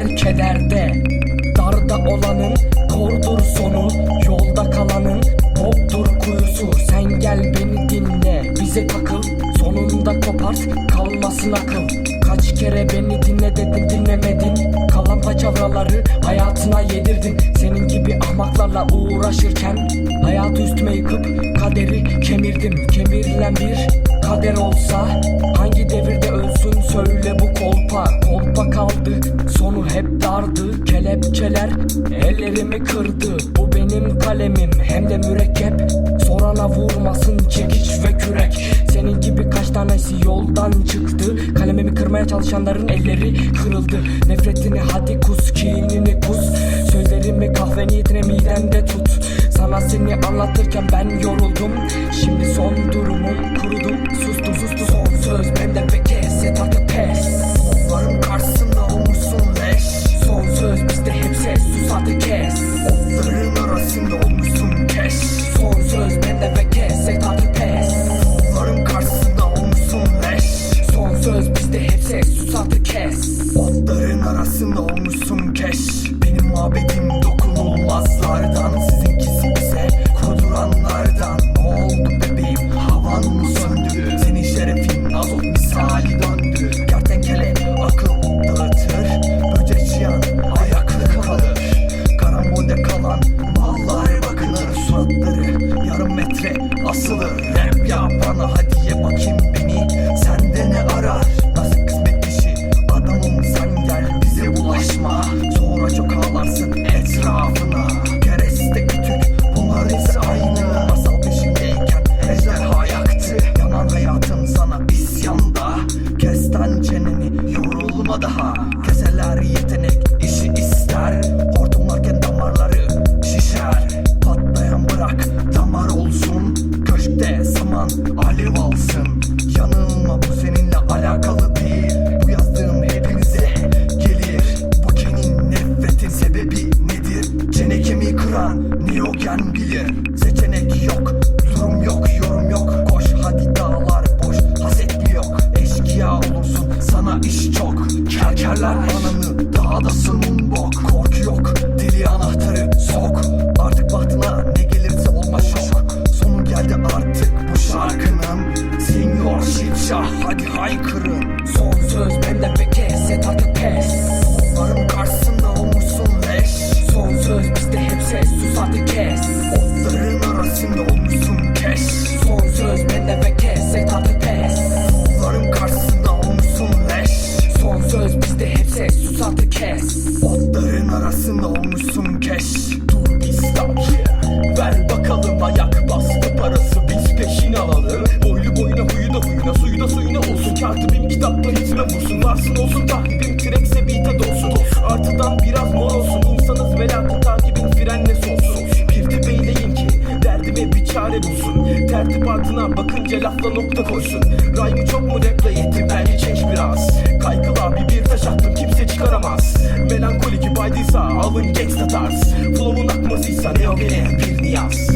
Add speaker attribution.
Speaker 1: her kederde Darda olanın kordur sonu Yolda kalanın boktur kuyusu. Sen gel beni dinle bize takıl Sonunda kopart kalmasın akıl. Kaç kere beni dinle dedim dinlemedin. Kalan paçavraları hayatına yedirdin. Senin gibi ahmaklarla uğraşırken Hayatı üstüme yıkıp kaderi kemirdim. Kemirilen bir kader olsa Hangi devirde ölsün söyle bu kolpa. Kolpa kaldı hep dardı Kelepçeler ellerimi kırdı. Bu benim kalemim hem de mürekkep. Sorana vurmasın çekiç ve kürek. Senin gibi kaç tanesi yoldan çıktı. Kalemimi kırmaya çalışanların elleri kırıldı. Nefretini hadi kus kinini kus. Sözlerimi kahve niyetine midemde tut. Sana seni anlatırken ben yoruldum. Şimdi son durumum Arasında olmuşsun. Keş Son söz bende ve kes? Et artık pes. Onların karşısında olmuşsun. Leş. Son söz bizde hep ses. Sus artık kes. Otların arasında olmuşsun Keseler yetenek işi ister. Hortumlarken damarları şişer. Patlayan bırak damar olsun. Köşkte saman alev alsın. Yanılma bu seninle alakalı değil. Bu yazdığım hepinize gelir. Bu kenin nefretin sebebi nedir? Çene kemiği kıran Neogen bilir. Seçenek yok Durum yok yorum yok. Koş hadi dağlar boş Haset mi yok? Eşkıya olursun Kerkerler ananı dağdasın bok Korku yok. Deli anahtarı sok. Artık bahtına ne gelirse olma şok Sonu geldi artık bu şarkının. Senior Şipşah hadi haykırın Tahribim trekse beat'e dolsun Artıdan biraz mor olsun. İnsanız velatı takibin frenle solsun Bir de beyleyin ki derdime bir çare bulsun. Tertip ardına bakınca lafla nokta koysun. Rhyme'ı çok mu raple yetti bence change biraz. Kaykıl abi bir taş attım. Kimse çıkaramaz. Melankolik baydıysa alın gangsta tarz. Flow'un akmasıysa ne o bir niyaz